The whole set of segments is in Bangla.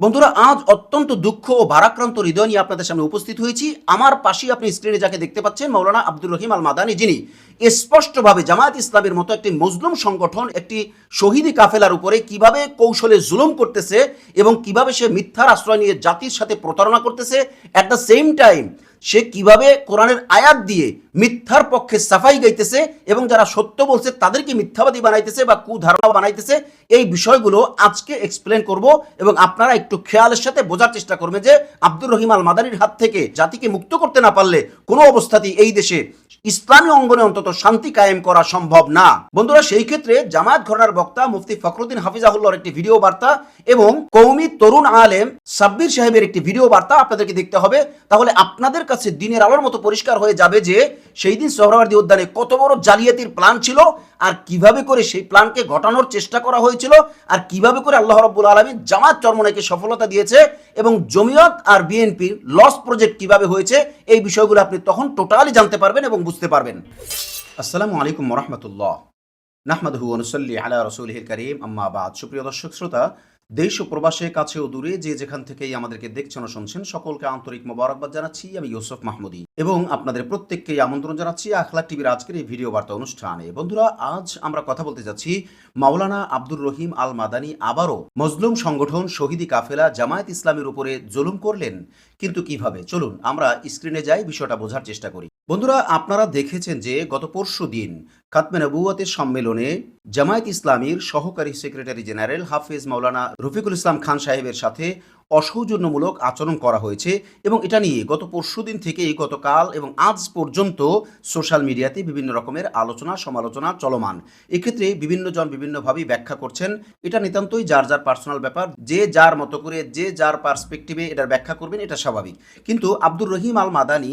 বন্ধুরা, আজ অত্যন্ত দুঃখ ও ভারাক্রান্ত হৃদয় নিয়ে আপনাদের সামনে উপস্থিত হয়েছি। আমার পাশেই আপনি স্ক্রিনে যাকে দেখতে পাচ্ছেন, মৌলানা আব্দুর রহিম আল মাদানি যিনি স্পষ্টভাবে জামায়াত ইসলামের মতো একটি মজলুম সংগঠন, একটি শহীদি কাফেলার উপরে কীভাবে কৌশলে জুলুম করতেছে এবং কীভাবে সে মিথ্যার আশ্রয় নিয়ে জাতির সাথে প্রতারণা করতেছে অ্যাট দ্য সেম টাইম সে কীভাবে কোরআনের আয়াত দিয়ে মিথ্যার পক্ষে সাফাই গাইতেছে এবং যারা সত্য বলছে তাদেরকে মিথ্যাবাদী বানাইতেছে বা কুধারণা বানাইতেছে, এই বিষয়গুলো আজকে এক্সপ্লেন করব এবং আপনারা একটু খেয়ালের সাথে বোঝার চেষ্টা করবেন যে আব্দুর রহিম আল মাদানির হাত থেকে জাতিকে মুক্ত করতে না পারলে কোনো অবস্থাতেই এই দেশে ইসলামী অঙ্গনে অন্তত শান্তি কায়েম করা সম্ভব না। বন্ধুরা, সেই ক্ষেত্রে জামায়াত ঘটনার বক্তা মুফতি ফখরুদ্দিন হাফিজাহুল্লাহর একটি ভিডিও বার্তা এবং কৌমি তরুণ আলেম সাব্বির সাহেবের একটি ভিডিও বার্তা আপনাদেরকে দেখতে হবে। তাহলে আপনাদের কাছে দিনের আলোর মতো পরিষ্কার হয়ে যাবে যে সেই দিন সোহরাওয়ার্দী উদ্যানে কত বড় জালিয়াতির প্ল্যান ছিল আর কীভাবে করে সেই প্ল্যানকে ঘটানোর চেষ্টা করা হয়েছিল আর কীভাবে করে আল্লাহ রব্বুল আলমী জামাত চরমনাইকে সফলতা দিয়েছে এবং জমিয়ত আর বিএনপির লস প্রজেক্ট কীভাবে হয়েছে, এই বিষয়গুলো আপনি তখন টোটালি জানতে পারবেন এবং বুঝতে পারবেন। আসসালামু আলাইকুম রহমতুল্লাহ। নাহমাদহু অনুসল্লি আলা রসুলহিল করিম। আম্মা বাদ। সুপ্রিয় দর্শক, শ্রোতা দেশ ও প্রবাসে কাছে ও দূরে যে যেখান থেকেই আমাদেরকে দেখছেন ও শুনছেন, সকলকে আন্তরিক মোবারকবাদ জানাচ্ছি। আমি ইউসুফ মাহমুদি এবং আপনাদের প্রত্যেককেই আমন্ত্রণ জানাচ্ছি আখলাক টিভির আজকের এই ভিডিও বার্তা অনুষ্ঠানে। বন্ধুরা, আজ আমরা কথা বলতে যাচ্ছি মাওলানা আব্দুর রহিম আল মাদানি আবারও মজলুম সংগঠন শহীদি কাফেলা জামায়াত ইসলামের উপরে জুলুম করলেন। কিন্তু কীভাবে? চলুন, আমরা স্ক্রিনে যাই, বিষয়টা বোঝার চেষ্টা করি। বন্ধুরা, আপনারা দেখেছেন যে গত পরশু দিন খাতমে নবুয়াতের সম্মেলনে জামায়াত ইসলামীর সহকারী সেক্রেটারি জেনারেল হাফেজ মাওলানা রফিকুল ইসলাম খান সাহেবের সাথে অসৌজন্যমূলক আচরণ করা হয়েছে এবং এটা নিয়ে গত পরশু দিন থেকে এই গতকাল এবং আজ পর্যন্ত সোশ্যাল মিডিয়াতে বিভিন্ন রকমের আলোচনা, সমালোচনা চলমান। এক্ষেত্রে বিভিন্ন জন বিভিন্নভাবেই ব্যাখ্যা করছেন। এটা নিতান্তই যার যার পার্সোনাল ব্যাপার, যে যার মতো করে, যে যার পার্সপেক্টিভে এটার ব্যাখ্যা করবেন, এটা স্বাভাবিক। কিন্তু আব্দুর রহিম আল মাদানি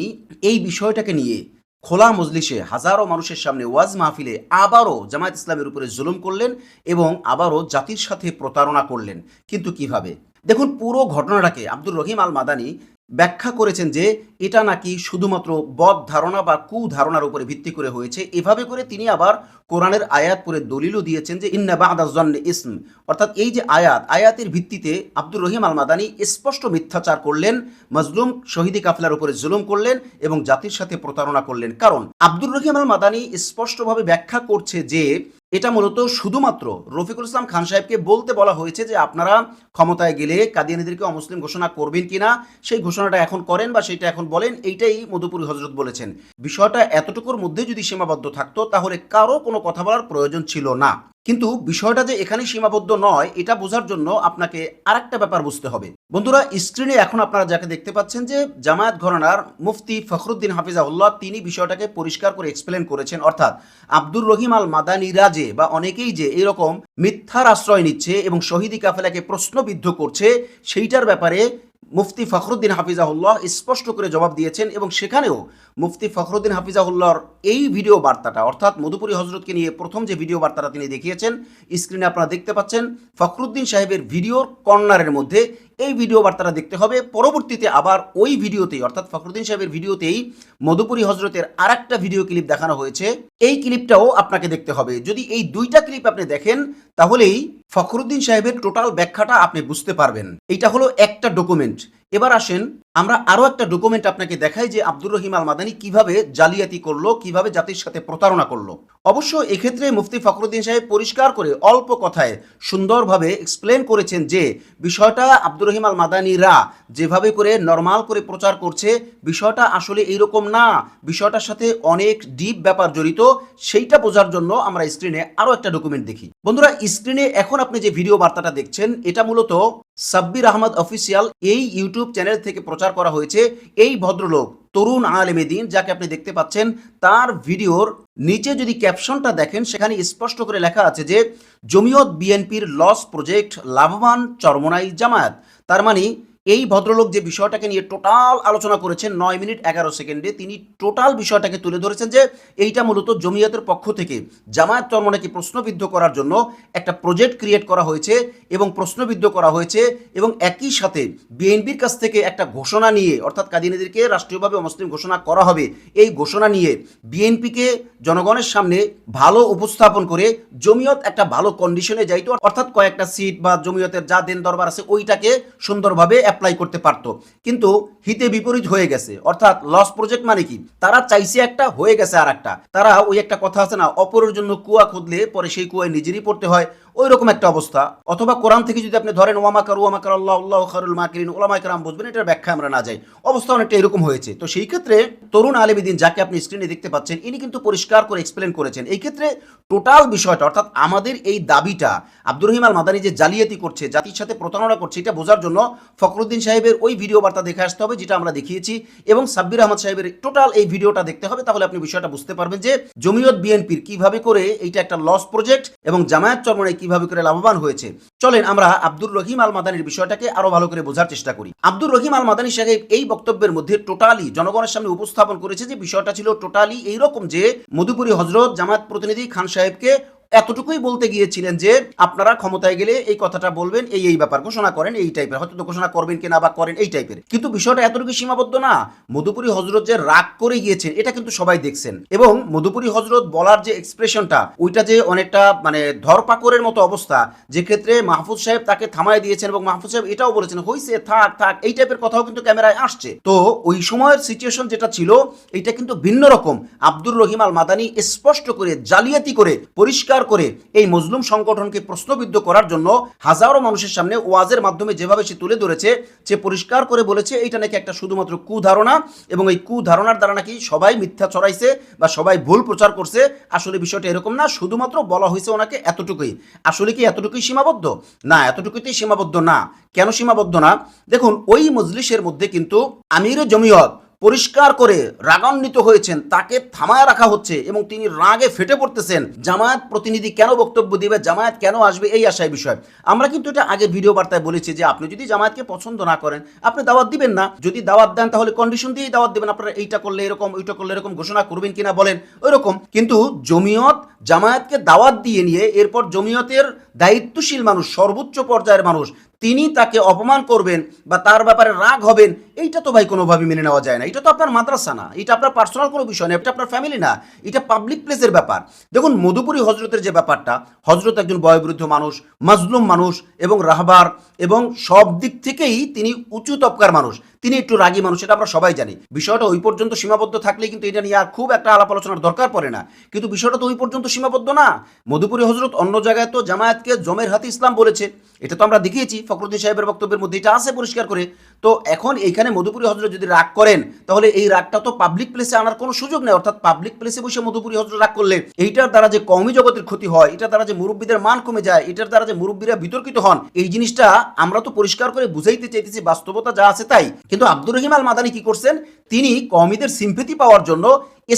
এই বিষয়টাকে নিয়ে খোলা মজলিসে হাজারো মানুষের সামনে ওয়াজ মাহফিলে আবারও জামায়াত ইসলামের উপরে জুলুম করলেন এবং আবারও জাতির সাথে প্রতারণা করলেন। কিন্তু কীভাবে? দেখুন, পুরো ঘটনাটাকে আব্দুর রহিম আল মাদানি ব্যাখ্যা করেছেন যে এটা নাকি শুধুমাত্র বদ ধারণা বা কু ধারণার উপরে ভিত্তি করে হয়েছে। এভাবে করে তিনি আবার কোরআনের আয়াত পরে দলিলও দিয়েছেন যে ইন্না বাদাজন্নে ইসম। অর্থাৎ এই যে আয়াত, আয়াতের ভিত্তিতে আব্দুর রহিম আল মাদানি স্পষ্ট মিথ্যাচার করলেন, মজলুম শহীদি কাফলার উপরে জুলুম করলেন এবং জাতির সাথে প্রতারণা করলেন। কারণ আব্দুর রহিম আল মাদানি স্পষ্টভাবে ব্যাখ্যা করছে যে এটা মূলত শুধুমাত্র রফিকুল ইসলাম খান সাহেবকে বলতে বলা হয়েছে যে আপনারা ক্ষমতায় গেলে কাদিয়ানিদেরকে অমুসলিম ঘোষণা করবেন কিনা, সেই ঘোষণাটা এখন করেন বা সেটা এখন বলেন, এইটাই মধুপুরী হজরত বলেছেন। বিষয়টা এতটুকুর মধ্যে যদি সীমাবদ্ধ থাকতো, তাহলে কারও কোনো কথা বলার প্রয়োজন ছিল না। কিন্তু বিষয়টা যে এখানে সীমাবদ্ধ নয়, এটা বোঝার জন্য আপনাকে আরেকটা ব্যাপার বুঝতে হবে। বন্ধুরা স্ক্রিনে এখন আপনারা যাকে দেখতে পাচ্ছেন যে জামায়াত ঘরানার মুফতি ফখরুদ্দিন হাফিজাউল্লাহ তিনি বিষয়টাকে পরিষ্কার করে এক্সপ্লেন করেছেন। অর্থাৎ আব্দুর রহিম আল মাদানিরা বা অনেকেই যে এরকম মিথ্যার আশ্রয় নিচ্ছে এবং শহীদি কাফেলাকে প্রশ্নবিদ্ধ করছে, সেইটার ব্যাপারে মুফতি ফখরুদ্দিন হাফিজাহুল্লাহ স্পষ্ট করে জবাব দিয়েছেন এবং সেখানেও মুফতি ফখরুদ্দিন হাফিজাহুল্লাহর এই ভিডিও বার্তাটা, অর্থাৎ মধুপুরী হজরতকে নিয়ে প্রথম যে ভিডিও বার্তাটা তিনি দেখিয়েছেন স্ক্রিনে আপনারা দেখতে পাচ্ছেন, ফখরুদ্দিন সাহেবের ভিডিওর কর্নারের মধ্যে এই ভিডিও বার্তাটা দেখতে হবে। পরবর্তীতে আবার ওই ভিডিওতেই অর্থাৎ ফখরুদ্দিন সাহেবের ভিডিওতেই মধুপুরী হজরতের আর ভিডিও ক্লিপ দেখানো হয়েছে। এই ক্লিপটাও আপনাকে দেখতে হবে। যদি এই দুইটা ক্লিপ আপনি দেখেন, তাহলেই ফখরুদ্দিন সাহেবের টোটাল ব্যাখ্যাটা আপনি বুঝতে পারবেন। এইটা হলো একটা ডকুমেন্ট এবার আসেন, আমরা আরও একটা ডকুমেন্ট আপনাকে দেখাই যে আব্দুর রহিম আল মাদানি কীভাবে জালিয়াতি করল, কীভাবে জাতির সাথে প্রতারণা করল। অবশ্য এক্ষেত্রে মুফতি ফখরুদ্দিন সাহেব পরিষ্কার করে অল্প কথায় সুন্দরভাবে এক্সপ্লেন করেছেন যে বিষয়টা আব্দুর রহিম আল মাদানিরা যেভাবে করে নর্মাল করে প্রচার করছে, বিষয়টা আসলে এইরকম না। বিষয়টার সাথে অনেক ডিপ ব্যাপার জড়িত, সেইটা বোঝার জন্য আমরা স্ক্রিনে আরও একটা ডকুমেন্ট দেখি। বন্ধুরা স্ক্রিনে এখন আপনি যে ভিডিও বার্তাটা দেখছেন, এটা মূলত সাব্বির আহমদ অফিসিয়াল এই ইউটিউব চ্যানেল থেকে প্রচার করা হয়েছে এই ভদ্রলোক, তরুণ আলেমে দিন, যাকে আপনি দেখতে পাচ্ছেন, তার ভিডিওর নিচে যদি ক্যাপশনটা দেখেন, সেখানে স্পষ্ট করে লেখা আছে যে, জমিয়ত বিএনপির লস প্রজেক্ট লাভবান চরমনাই জামায়াত। তার মানে এই ভদ্রলোক যে বিষয়টাকে নিয়ে টোটাল আলোচনা করেছেন নয় মিনিট এগারো সেকেন্ডে, তিনি টোটাল বিষয়টাকে তুলে ধরেছেন যে এইটা মূলত জমিয়তের পক্ষ থেকে জামায়াত চরমনাকে প্রশ্নবিদ্ধ করার জন্য একটা প্রজেক্ট ক্রিয়েট করা হয়েছে এবং প্রশ্নবিদ্ধ করা হয়েছে এবং একই সাথে বিএনপির কাছ থেকে একটা ঘোষণা নিয়ে, অর্থাৎ কাদিনীদেরকে রাষ্ট্রীয়ভাবে অমুসলিম ঘোষণা করা হবে, এই ঘোষণা নিয়ে বিএনপিকে জনগণের সামনে ভালো উপস্থাপন করে জমিয়ত একটা ভালো কন্ডিশনে যাইতো, অর্থাৎ কয়েকটা সিট বা জমিয়তের যা দেন দরবার আছে ওইটাকে সুন্দরভাবে অ্যাপ্লাই করতে পারতো। কিন্তু হিতে বিপরীত হয়ে গেছে। অর্থাৎ লস প্রজেক্ট মানে কি? তারা চাইছে একটা, হয়ে গেছে আর একটা তারা ওই একটা কথা আছে না, অপরের জন্য কুয়া খুদলে পরে সেই কুয়ায় নিজেরই পড়তে হয়। ওই রকম একটা অবস্থা। অথবা কোরআন থেকে যদি আপনি ধরেন ওয়ামাকার ওয়ামাকার আল্লাহ আল্লাহ খারুল মাকিরিন কারাম বুঝবেন, এটার ব্যাখ্যা আমরা না যাই। অবস্থা অনেকটা এরকম হয়েছে। তো সেই ক্ষেত্রে তরুণ আলেমিদিন যাকে আপনি স্ক্রিনে দেখতে পাচ্ছেন, ইনি কিন্তু পরিষ্কার করে এক্সপ্লেন করেছেন। এই ক্ষেত্রে টোটাল বিষয়টা, অর্থাৎ আমাদের এই দাবিটা, আব্দুর রহিম আল মাদানি যে জালিয়াতি করছে, জাতির সাথে প্রতারণা করছে, এটা বোঝার জন্য ফখরুদ্দিন সাহেবের ওই ভিডিও বার্তা দেখে আসতে হবে, যেটা আমরা দেখিয়েছি, এবং সাব্বির আহমদ সাহেবের টোটাল এই ভিডিওটা দেখতে হবে, তাহলে আপনি বিষয়টা বুঝতে পারবেন যে জমিয়ত বিএনপির কীভাবে করে এইটা একটা লস প্রজেক্ট এবং জামায়াত চরমনায় কীভাবে করে লাভবান হয়েছে। চলেন আমরা আব্দুর রহিম আল মাদানির বিষয়টাকে আরও ভালো করে বোঝার চেষ্টা করি। আব্দুর রহিম আল মাদানি সাহেব এই বক্তব্যের মধ্যে টোটালি জনগণের সামনে উপস্থাপন করেছে যে বিষয়টা ছিল টোটালি এইরকম যে মধুপুরী হজরত জামায়াত প্রতিনিধি খান সাহেবকে এতটুকুই বলতে গিয়েছিলেন যে আপনারা ক্ষমতায় গেলে এই কথাটা বলবেন, এই এই ব্যাপার ঘোষণা করেন, এই টাইপের হয়তো ঘোষণা করবেন কিনা বা করেন এই টাইপের কিন্তু বিষয়টা এতটুকু সীমাবদ্ধ না। মধুপুরী হজরত যে রাগ করে গিয়েছেন, এটা কিন্তু সবাই দেখছেন। এবং মধুপুরী হজরত বলার যে এক্সপ্রেশনটা ওইটা যে অনেকটা মানে ধরপাকড়ের মতো অবস্থা, যে ক্ষেত্রে মাহফুজ সাহেব তাকে থামায় দিয়েছেন এবং মাহফুজ সাহেব এটাও বলেছেন, হইছে, থাক থাক। এই টাইপের কথাও কিন্তু ক্যামেরায় আসছে। তো ওই সময়ের সিচুয়েশন যেটা ছিল এটা কিন্তু ভিন্ন রকম। আব্দুর রহিম আল মাদানি স্পষ্ট করে জালিয়াতি করে পরিষ্কার করে এই মজলুম সংগঠনকে প্রশ্নবিদ্ধ করার জন্য হাজারো মানুষের সামনে ওয়াজের মাধ্যমে যেভাবে সে তুলে ধরেছে, সে পরিষ্কার করে বলেছে, এইটা নাকি একটা শুধুমাত্র কুধারণা এবং এই কুধারণার দ্বারা নাকি সবাই মিথ্যা ছড়াইছে বা সবাই ভুল প্রচার করছে। আসলে বিষয়টা এরকম না, শুধুমাত্র বলা হয়েছে ওনাকে এতটুকুই। আসলে কি এতটুকুই সীমাবদ্ধ? না এতটুকুতেই সীমাবদ্ধ না। কেন সীমাবদ্ধ না? দেখুন, ওই মজলিসের মধ্যে কিন্তু আমির জমিয়ত পরিষ্কার করে রাগান্বিত হয়েছেন, তাকে থামায় রাখা হচ্ছে এবং তিনি রাগে ফেটে পড়তেছেন। জামায়াত প্রতিনিধি কেন বক্তব্য দিবে, জামায়াত কেন আসবে, এই আশায় বিষয়। আমরা কিন্তু এটা আগে ভিডিও বার্তায় বলেছি যে আপনি যদি জামায়াতকে পছন্দ না করেন, আপনি দাওয়াত দিবেন না। যদি দাওয়াত দেন, তাহলে কন্ডিশন দিয়েই দাওয়াত দিবেন। আপনারা এইটা করলে এরকম, ওইটা করলে এরকম ঘোষণা করবেন কিনা বলেন, ওইরকম। কিন্তু জমিয়ত জামায়াতকে দাওয়াত দিয়ে নিয়ে, এরপর জমিয়তের দায়িত্বশীল মানুষ, সর্বোচ্চ পর্যায়ের মানুষ তিনি তাকে অপমান করবেন বা তার ব্যাপারে রাগ হবেন, এইটা তো ভাই কোনোভাবে মেনে নেওয়া যায় না। এটা তো আপনার মাদ্রাসা না, এটা আপনার পার্সোনাল কোনো বিষয় না, এটা আপনার ফ্যামিলি না, এটা পাবলিক প্লেসের ব্যাপার। দেখুন, মধুপুরী হজরতের যে ব্যাপারটা, হজরত একজন বয়োবৃদ্ধ মানুষ, মাজলুম মানুষ এবং রাহবার এবং সব দিক থেকেই তিনি উঁচু তপকার মানুষ। তিনি একটু রাগী মানুষ, এটা আমরা সবাই জানি। বিষয়টা ওই পর্যন্ত সীমাবদ্ধ থাকলে কিন্তু এটা নিয়ে আর খুব একটা আলাপ আলোচনার দরকার পড়ে না। কিন্তু বিষয়টা তো ওই পর্যন্ত সীমাবদ্ধ না। মধুপুরী হজরত অন্য জায়গায় তো জামায়াতকে জমের হাতে ইসলাম বলেছে, এটা তো আমরা দেখিয়েছি। ফখরুদ্দিন সাহেবের বক্তব্যের মধ্যে এটা আছে পরিষ্কার করে। তো এখন এইখানে মধুপুরী হজরত যদি রাগ করেন, তাহলে এই রাগটা তো পাবলিক প্লেসে আনার কোনো সুযোগ নেই। অর্থাৎ পাবলিক প্লেসে বসে মধুপুরী হজরত রাগ করলে, এইটার দ্বারা যে কওমি জগতের ক্ষতি হয়, এটার দ্বারা যে মুরব্বীদের মান কমে যায়, এটার দ্বারা যে মুরব্বীরা বিতর্কিত হন, এই জিনিসটা আমরা তো পরিষ্কার করে বুঝাইতে চাইতেছি, বাস্তবতা যা আছে তাই। কিন্তু আব্দুর রহিম আল মাদানি কি করছেন? তিনি কওমিদের সিম্পেথি পাওয়ার জন্য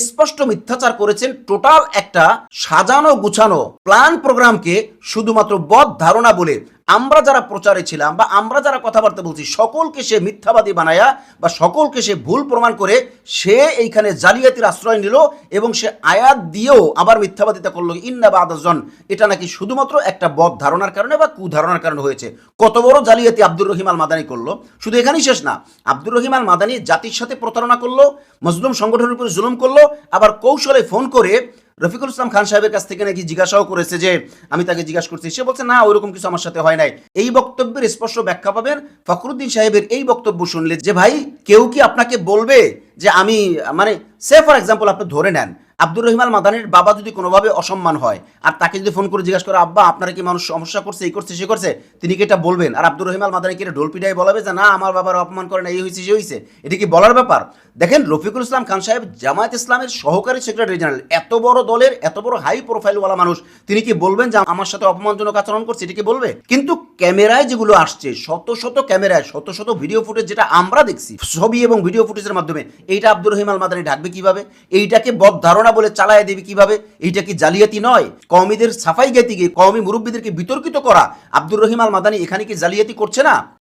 স্পষ্ট মিথ্যাচার করেছেন টোটাল একটা সাজানো গুছানো প্ল্যান প্রোগ্রামকে শুধুমাত্র বদ ধারণা বলে। আমরা যারা প্রচারে ছিলাম বা আমরা যারা কথাবার্তা বলছি, সকলকে সে মিথ্যাবাদী বানায়া বা সকলকে সে ভুল প্রমাণ করে সে এইখানে জালিয়াতির আশ্রয় নিল এবং সে আয়াত দিয়েও আবার মিথ্যাবাদিতা করল। ইন্না বা আদাজন এটা নাকি শুধুমাত্র একটা বদ ধারণার কারণে বা কুধারণার কারণে হয়েছে? কত বড় জালিয়াতি আব্দুর রহিম আল মাদানি করল? শুধু এখানেই শেষ না, আব্দুর রহিম আল মাদানি জাতির সাথে প্রতারণা করল, মজলুম সংগঠনের উপরে জুলুম করল, আবার কৌশলে ফোন করে রফিকুল ইসলাম খান সাহেবের কাছ থেকে নাকি জিজ্ঞাসাও করেছে যে, আমি তাকে জিজ্ঞাসা করছি। সে বলছে, না ওইরকম কিছু আমার সাথে হয় নাই। এই বক্তব্যের স্পষ্ট ব্যাখ্যা পাবেন ফখরুদ্দিন সাহেবের এই বক্তব্য শুনলে যে, ভাই, কেউ কি আপনাকে বলবে যে, আমি মানে সে ফর এক্সাম্পল আপনি ধরে নেন আব্দুর রহিমাল মাদানির বাবা যদি কোনোভাবে অসম্মান হয়, আর তাকে যদি ফোন করে জিজ্ঞাসা করে, আব্বা, আপনারা কি মানুষ সমস্যা করছে, এই করছে, সে করছে? তিনি কি এটা বলবেন? আর আব্দুর রহিমাল মাদানি কি এটা ঢোল পিটাই বলাবে যে, না, আমার বাবার অপমান করে না, এই হয়েছে সে হয়েছে এটা কি বলার ব্যাপার? দেখেন, রফিকুল ইসলাম খান সাহেব জামায়াত ইসলামের সহকারী সেক্রেটারি জেনারেল, এত বড় দলের, এত বড় হাই প্রোফাইলওয়ালা মানুষ, তিনি কি বলবেন যে, আমার সাথে অপমানজনক আচরণ করছে? এটা কি বলবে? কিন্তু ক্যামেরায় যেগুলো আসছে, শত শত ক্যামেরায়, শত শত ভিডিও ফুটেজ যেটা আমরা দেখছি, ছবি এবং ভিডিও ফুটেজের মাধ্যমে, এইটা আব্দুর রহিম আল মাদানি ঢাকবে কীভাবে? এইটাকে বদ ধারণা বলে চালায় দেবে কীভাবে? এইটা কি জালিয়াতি নয়? কওমিদের সাফাই গাইতে গিয়ে কওমি মুরব্বীদেরকে বিতর্কিত করা আব্দুর রহিম আল মাদানি এখানে কি জালিয়াতি করছে না?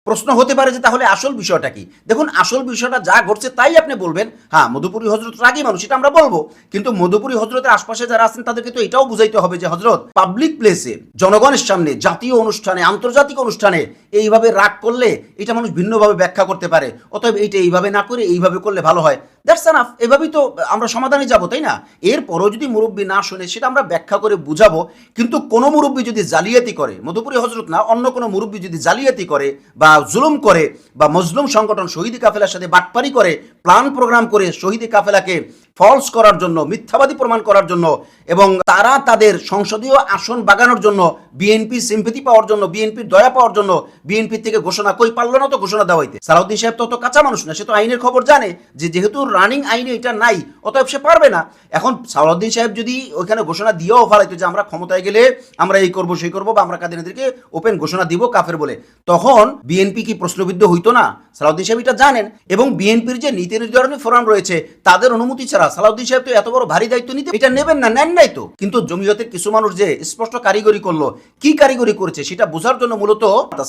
প্রশ্ন হতে পারে যে তাহলে আসল বিষয়টা কি? দেখুন, আসল বিষয়টা যা ঘটছে তাই আপনি বলবেন হ্যাঁ মধুপুরী হজরত রাগি মানুষ, এটা আমরা বলব। কিন্তু মধুপুরী হজরতের আশপাশে যারা আছেন, তাদেরকে তো এটাও বুঝাইতে হবে যে হজরত পাবলিক প্লেসে জনগণের সামনে, জাতীয় অনুষ্ঠানে, আন্তর্জাতিক অনুষ্ঠানে এইভাবে রাগ করলে এটা মানুষ ভিন্নভাবে ব্যাখ্যা করতে পারে। অতএব এইটা এইভাবে না করে এইভাবে করলে ভালো হয়। দ্যাটস এনাফ এভাবেই তো আমরা সমাধানে যাব, তাই না? এরপরও যদি মুরব্বী না শুনে, সেটা আমরা ব্যাখ্যা করে বুঝাবো। কিন্তু কোনো মুরব্বী যদি জালিয়াতি করে, মধুপুরী হজরত না, অন্য কোনো মুরব্বী যদি জালিয়াতি করে বা জুলুম করে বা মজলুম সংগঠন শহীদি কাফেলার সাথে বাটপারি করে, প্ল্যান প্রোগ্রাম করে শহীদি কাফেলাকে ফলস করার জন্য, মিথ্যাবাদী প্রমাণ করার জন্য এবং তারা তাদের সংসদীয় আসন বাগানোর জন্য বিএনপি সিম্পেথি পাওয়ার জন্য বিএনপির দয়া পাওয়ার জন্য বিএনপি থেকে ঘোষণা কই পারল না তো ঘোষণা দেওয়া হইতে। সালাউদ্দিন সাহেব তো কাঁচা মানুষ না, সে তো আইনের খবর জানে যে যেহেতু রানিং আইনে এটা নাই, অতএব সে পারবে না। এখন সালাউদ্দিন সাহেব যদি ওইখানে ঘোষণা দিয়েও ফেলাইতো যে আমরা ক্ষমতায় গেলে আমরা এই করব, সেই করব বা আমরা কাদিনাদেরকে ওপেন ঘোষণা দিব কাফের বলে, তখন বিএনপি কি প্রশ্নবিদ্ধ হইতো না? সালাউদ্দিন সাহেব এটা জানেন এবং বিএনপির যে নীতি নির্ধারণী ফোরাম রয়েছে, তাদের অনুমতি ছাড়া সালাউদ্দিন সাহেব তো এত বড় ভারী দায়িত্ব নিতে এটা নেবেন না, নেন নাই তো। কিন্তু জমিয়তের কিছু মানুষ যে স্পষ্ট কারিগরি করল, কি কারিগরি করেছে সেটা বোঝার জন্য মূলত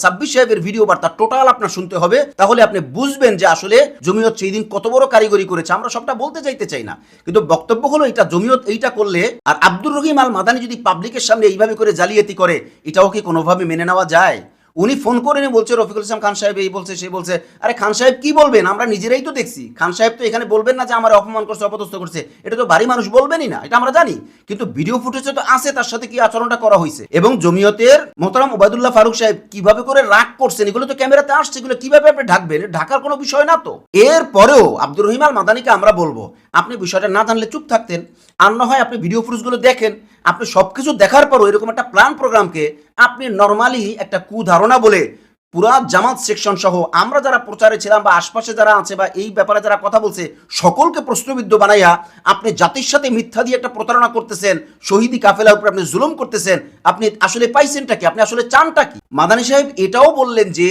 সাব্বির সাহেবের ভিডিও বার্তা টোটাল আপনার শুনতে হবে। তাহলে আপনি বুঝবেন যে আসলে জমিয়ত সেই দিন কত বড় কারিগরি করেছে, আমরা সবটা বলতে চাইতে চাই না। কিন্তু বক্তব্য হলো এটা, জমিয়ত এইটা করলে, আর আব্দুর রহিম আল মাদানি যদি পাবলিকের সামনে এইভাবে করে জালিয়াতি করে, এটাও কি কোনোভাবে মেনে নেওয়া যায়? উনি ফোন করে নিয়ে বলছে, রফিকুল ইসলাম খান সাহেব এই বলছে, সে বলছে। আরে খান সাহেব কি বলবেন? আমরা নিজেরাই তো দেখছি। খান সাহেব তো এখানে বলবেন না যে আমার অপমান করছে, অপদস্থ করছে। এটা তো বাড়ি মানুষ বলবেনই না, এটা আমরা জানি। কিন্তু ভিডিও ফুটেজে তো আছে, তার সাথে কি আচরণটা করা হয়েছে? এবং জমিয়তের মোহতারাম ওবায়দুল্লাহ ফারুক সাহেব কীভাবে করে রাগ করছেন, এগুলো তো ক্যামেরাতে আসছে, এগুলো কীভাবে আপনি ঢাকবেন? ঢাকার কোনো বিষয় না তো। এরপরেও আব্দুর রহিম আল মাদানিকে আমরা বলব আপনি বিষয়টা না জানলে চুপ থাকতেন। আর না হয় আপনি ভিডিও ফুটেজগুলো দেখেন, আপনি সবকিছু দেখার পরও এরকম একটা প্ল্যান প্রোগ্রামকে আপনি নর্মালি একটা কুধারণা বলে পুরা জামাত সেকশন সহ আমরা যারা প্রচারে ছিলাম বা আশপাশে যারা আছে বা এই ব্যাপারে যারা কথা বলছে, সকলকে প্রশ্নবিদ্ধ বানাইয়া আপনি জাতির সাথে মিথ্যা দিয়ে একটা প্রতারণা করতেছেন, শহীদি কাফেলার উপরে আপনি জুলুম করতেছেন, আপনি আসলে পাইছেনটা কি? আপনি আসলে চানটা কি? মাদানী সাহেব এটাও বললেন যে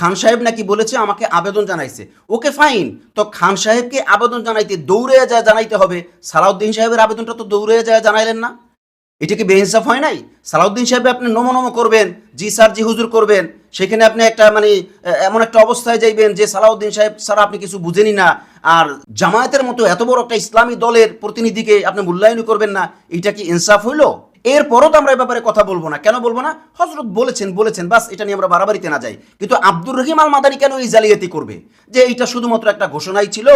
খান সাহেব নাকি বলেছে আমাকে আবেদন জানাইছে। ওকে ফাইন তো খান সাহেবকে আবেদন জানাইতে দৌড়ে যায় জানাইতে হবে। সালাউদ্দিন সাহেবের আবেদনটা তো দৌড়ে যায় জানাইলেন না। এটা কি বেহিনসাফ হয় নাই? সালাউদ্দিন সাহেব, আপনি নমো নমো করবেন, জি স্যার, জি হুজুর করবেন। সেখানে আপনি একটা মানে এমন একটা অবস্থায় যাইবেন যে সালাউদ্দিন সাহেব ছাড়া আপনি কিছু বুঝেনি না। আর জামায়াতের মতো এত বড় একটা ইসলামী দলের প্রতিনিধিকে আপনি মূল্যায়ন করবেন না। এটা কি ইনসাফ হইল? এরপরও তো আমরা এ ব্যাপারে কথা বলব না। কেন বলব না? হজরত বলেছেন বলেছেন, বাস, এটা নিয়ে আমরা বাড়াবাড়িতে না যাই। কিন্তু আব্দুর রহিম আল মাদানি কেন এই জালিয়াতি করবে? যে এইটা শুধুমাত্র একটা ঘোষণাই ছিল,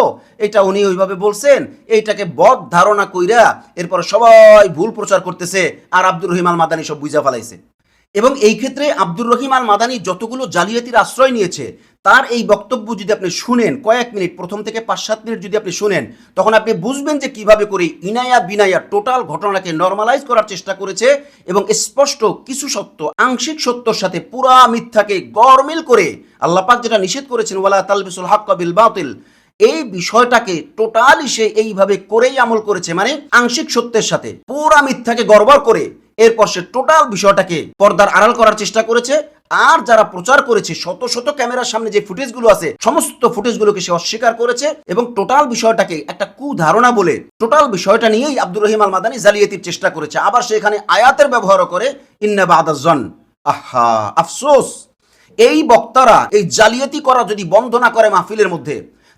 এটা উনি ওইভাবে বলছেন, এইটাকে বদ ধারণা কইরা এরপর সবাই ভুল প্রচার করতেছে, আর আব্দুর রহিম আল মাদানি সব বুঝা ফেলাইছে। এবং এই ক্ষেত্রে আব্দুর রহিম আল মাদানি যতগুলো জালিয়াতির আশ্রয় নিয়েছে, তার এই বক্তব্য যদি আপনি শুনেন, কয়েক মিনিট, প্রথম থেকে পাঁচ, সাত মিনিট যদি আপনি শুনেন, তখন আপনি বুঝবেন যে কীভাবে করে ইনায়া বিনায়া টোটাল ঘটনাকে নর্মালাইজ করার চেষ্টা করেছে এবং স্পষ্ট কিছু সত্য, আংশিক সত্যর সাথে পুরা মিথ্যাকে গরমিল করে আল্লাপাক যেটা নিষেধ করেছেন, ওয়ালা তালবিসুল হাক্কা বিল বাতিল এই বিষয়টাকে টোটালি সে এইভাবে করেই আমল করেছে মানে আংশিক সত্যের সাথে। পুরা মিথ্যাকে গড়বড় করে এরপর সে টোটাল বিষয়টাকে পর্দার আড়াল করার চেষ্টা করেছে। আর যারা প্রচার করেছে, শত শত ক্যামেরার সামনে যে ফুটেজগুলো আছে, সমস্ত ফুটেজগুলোকে সে অস্বীকার করেছে এবং টোটাল বিষয়টাকে একটা কুধারণা বলে টোটাল বিষয়টা নিয়েই আব্দুর রহিম আল মাদানি জালিয়াতির চেষ্টা করেছে। আবার সে এখানে আয়াতের ব্যবহারও করে, ইন্না বাদাজন আহা, আফসোস! এই বক্তারা এই জালিয়াতি করা যদি বন্ধ না করে মাহফিলের মধ্যে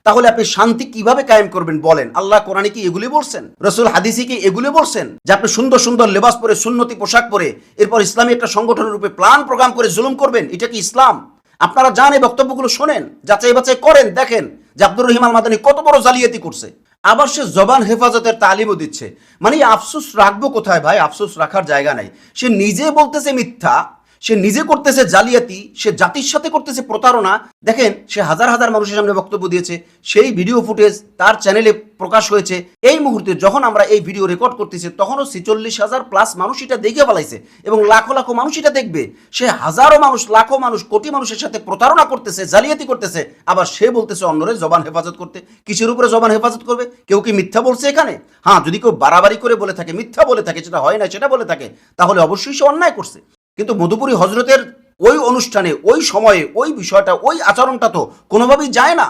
তাহলে আপনি শান্তি কীভাবে কায়েম করবেন বলেন? আল্লাহ কোরআনে কি এগুলি বলছেন? রসুল হাদিসি কি এগুলি বলছেন? যে আপনি সুন্দর সুন্দর লেবাস পরে, সুন্নতি পোশাক পরে, এরপর ইসলামী একটা সংগঠনের রূপে প্ল্যান প্রোগ্রাম করে জুলুম করবেন? এটা কি ইসলাম? আপনারা যান এই বক্তব্যগুলো শোনেন, যাচাই বাছাই করেন, দেখেন যে আব্দুর রহিম আল মাদানী কত বড় জালিয়াতি করছে। আবার সে জবান হেফাজতের তালিমও দিচ্ছে। মানে আফসোস রাখব কোথায় ভাই? আফসোস রাখার জায়গা নাই। সে নিজে বলতেছে মিথ্যা সে নিজে করতেছে জালিয়াতি, সে জাতির সাথে করতেছে প্রতারণা। দেখেন, সে হাজার হাজার মানুষের সামনে বক্তব্য দিয়েছে, সেই ভিডিও ফুটেজ তার চ্যানেলে প্রকাশ হয়েছে। এই মুহূর্তে যখন আমরা এই ভিডিও রেকর্ড করতেছি, তখনও ছিচল্লিশ হাজার প্লাস মানুষ এটা দেখে ফেলাইছে এবং লাখো লাখো মানুষ এটা দেখবে। সে হাজারো মানুষ, লাখো মানুষ, কোটি মানুষের সাথে প্রতারণা করতেছে, জালিয়াতি করতেছে, আবার সে বলতেছে অন্যরে জবান হেফাজত করতে। কিসের উপরে জবান হেফাজত করবে? কেউ কি মিথ্যা বলছে এখানে? হ্যাঁ যদি কেউ বাড়াবাড়ি করে বলে থাকে, মিথ্যা বলে থাকে, সেটা হয় না, সেটা বলে থাকে, তাহলে অবশ্যই সে অন্যায় করছে। কিন্তু মধুপুরী হজরতের ওই অনুষ্ঠানে, ওই সময়ে, ওই বিষয়টা, ওই আচরণটা তো কোনোভাবেই যায় না।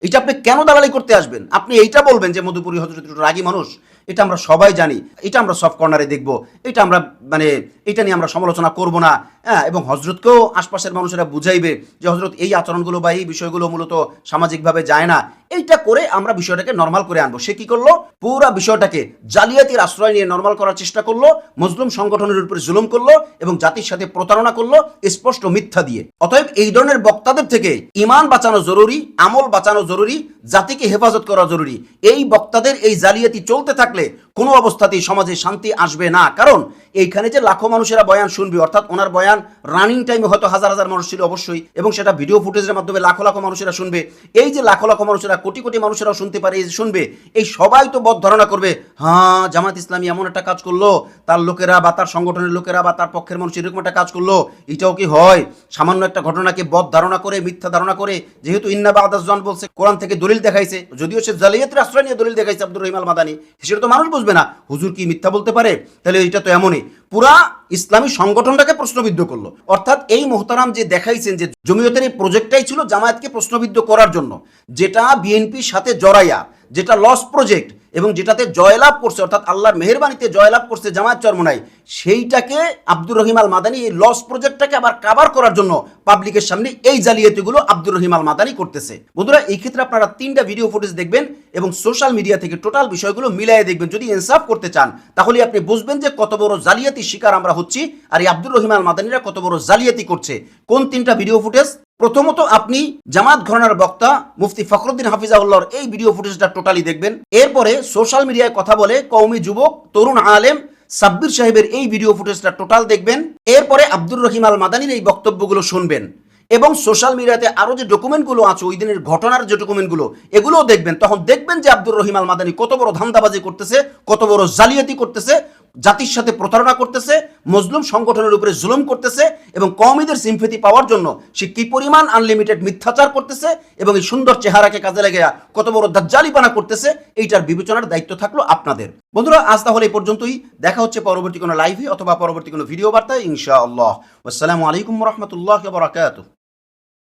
এটা আপনি কেন দালালি করতে আসবেন? আপনি এইটা বলবেন যে মধুপুরী হজরত রাগী মানুষ। এটা আমরা সবাই জানি। এটা আমরা সফট কর্নারে দেখব। এটা আমরা মানে এটা নিয়ে আমরা সমালোচনা করব না। হ্যাঁ এবং হজরতকেও আশপাশের মানুষেরা বুঝাইবে যে হজরত এই আচরণগুলো বা এই বিষয়গুলো মূলত সামাজিকভাবে যায় না। এইটা করে আমরা বিষয়টাকে নর্মাল করে আনব। সে কি করল? পুরা বিষয়টাকে জালিয়াতির আশ্রয় নিয়ে নর্মাল করার চেষ্টা করল, মুসলিম সংগঠনের উপরে জুলুম করল এবং জাতির সাথে প্রতারণা করল স্পষ্ট মিথ্যা দিয়ে। অতএব এই ধরনের বক্তাদের থেকে ইমান বাঁচানো জরুরি, আমল বাঁচানো জরুরি, জাতিকে হেফাজত করা জরুরি। এই বক্তাদের এই জালিয়াতি চলতে থাকলে কোনো অবস্থাতেই সমাজে শান্তি আসবে না। কারণ এইখানে যে লাখো মানুষেরা বয়ান শুনবে, অর্থাৎ ওনার বয়ান রানিং টাইমে হয়তো হাজার হাজার মানুষ ছিল অবশ্যই, এবং সেটা ভিডিও ফুটেজের মাধ্যমে লাখো লাখো মানুষেরা শুনবে। এই যে লাখো লাখো মানুষেরা, কোটি কোটি মানুষেরাও শুনতে পারে, এই শুনবে, এই সবাই তো বদ ধারণা করবে হ্যাঁ জামাত ইসলামী এমন একটা কাজ করল, তার লোকেরা বা তার সংগঠনের লোকেরা বা তার পক্ষের মানুষ এরকম একটা কাজ করল, এটাও কি হয়? সামান্য একটা ঘটনাকে বদ ধারণা করে, মিথ্যা ধারণা করে, যেহেতু ইন্নাবা আদাসজন বলছে, কোরআন থেকে দলিল দেখাইছে, যদিও সে জালিয়াতের আশ্রয় নিয়ে দলিল দেখাইছে আব্দুর রহিম আল মাদানি সেটা তো মানুষ বুঝবে না। হুজুর কি মিথ্যা বলতে পারে? তাহলে এটা তো এমনই। পুরা ইসলামী সংগঠনটাকে প্রশ্নবিদ্ধ করল। অর্থাৎ এই মোহতারাম যে দেখাইছেন যে জমিয়তের এই প্রজেক্টটাই ছিল জামায়াতকে প্রশ্নবিদ্ধ করার জন্য, যেটা বিএনপির সাথে জড়াইয়া, যেটা লস প্রজেক্ট এবং যেটাতে জয়লাভ করছে, অর্থাৎ আল্লাহর মেহরবানিতে জয়লাভ করছে জামায়াত চরমনাই, সেইটাকে আব্দুর রহিম আল মাদানি এই লস প্রজেক্টটাকে আবার কাভার করার জন্য পাবলিকের সামনে এই জালিয়াতিগুলো আব্দুর রহিম আল মাদানি করতেছে। বন্ধুরা, এই ক্ষেত্রে আপনারা তিনটা ভিডিও ফুটেজ দেখবেন এবং সোশ্যাল মিডিয়া থেকে টোটাল বিষয়গুলো মিলিয়ে দেখবেন। যদি ইনসাফ করতে চান, তাহলে আপনি বুঝবেন যে কত বড় জালিয়াতি শিকার আমরা হচ্ছি আর এই আব্দুর রহিম আল মাদানিরা কত বড় জালিয়াতি করছে। কোন তিনটা ভিডিও ফুটেজ প্রথমত আপনি জামাত ঘরানার বক্তা মুফতি ফখরুদ্দিন হাফিজাউল্লাহর এই ভিডিও ফুটেজটা টোটালি দেখবেন। এরপরে সোশ্যাল মিডিয়ায় কথা বলে কৌমি যুবক, তরুণ আলেম, সাব্বির সাহেবের এই ভিডিও ফুটেজটা টোটাল দেখবেন। এরপরে আব্দুর রহিম আল মাদানির এই বক্তব্যগুলো শুনবেন। এবং সোশ্যাল মিডিয়াতে আরও যে ডকুমেন্টগুলো আছে ওই দিনের ঘটনার যে ডকুমেন্টগুলো এগুলোও দেখবেন। তখন দেখবেন যে আব্দুর রহিম আল মাদানি কত বড় ধান্দাবাজি করতেছে, কত বড় জালিয়াতি করতেছে জাতির সাথে প্রতারণা করতেছে, মজলুম সংগঠনের উপরে জুলুম করতেছে এবং কওমিদের সিম্পেথি পাওয়ার জন্য সে কি পরিমাণ আনলিমিটেড মিথ্যাচার করতেছে এবং এই সুন্দর চেহারাকে কাজে লেগে কত বড় দাজ্জালিপানা করতেছে, এইটার বিবেচনার দায়িত্ব থাকল আপনাদের। বন্ধুরা, আজ তাহলে এই পর্যন্তই। দেখা হচ্ছে পরবর্তী কোনো লাইভে অথবা পরবর্তী কোনো ভিডিও বার্তায়, ইনশাআল্লাহ। আসসালামু আলাইকুম রহমতুল্লাহ বরাকাতুহ।